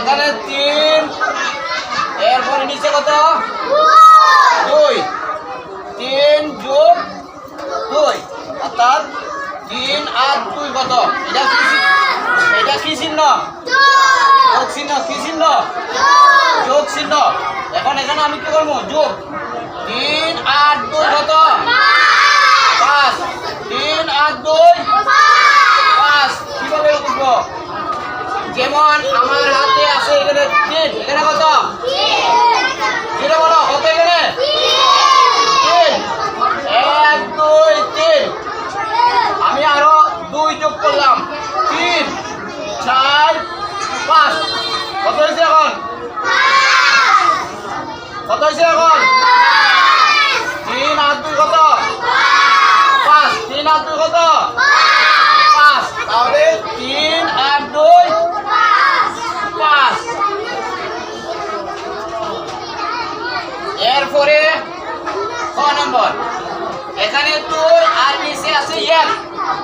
এখানে তিন। এরপরে নিচে কত? দুই। তিন যোগ দুই। অর্থাৎ তিন আর দুই কত? এটা কি এটা কি চিহ্ন? যোগ চিহ্ন। কি চিহ্ন? যোগ চিহ্ন। এখন এখানে আমি কি করব? যোগ। তিন আর দুই কত পাঁচ তিন আর দুই পাঁচ কীভাবে করব যেমন আমার হাতে আছে এখানে তিন এখানে কত এটা বলো কত এখানে তিন এক দুই তিন আমি আরও দুই যোগ করলাম তিন চার পাঁচ। কত হয়েছে এখন? কত হয়েছে এখন? পাঁচ। তিন আর দুই পাঁচ। তাহলে তিন আর দুই পাঁচ। এরপরে ক নম্বর এখানে দুই আর নিচে আছে এক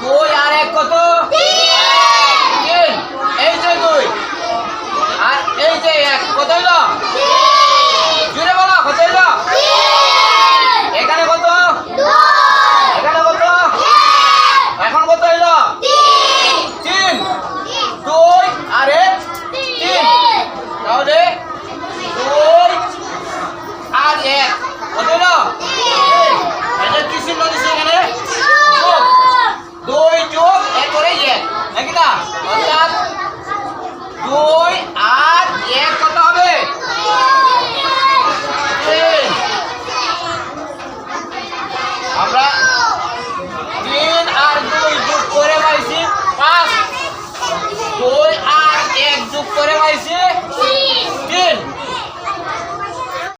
দুই আর এক কত তিন এই যে দুই আর এই যে এক কত হইল জুড়ে বলো কত হইল এখানে কত এখানে কত এখন কত হইল তিন দুই আর এক তিন তাহলে দুই আর এক কত হইল এটা কি চিহ্ন দিছে এখানে যোগ দুই যোগ এরপরে এক নাকি না? অর্থাৎ দুই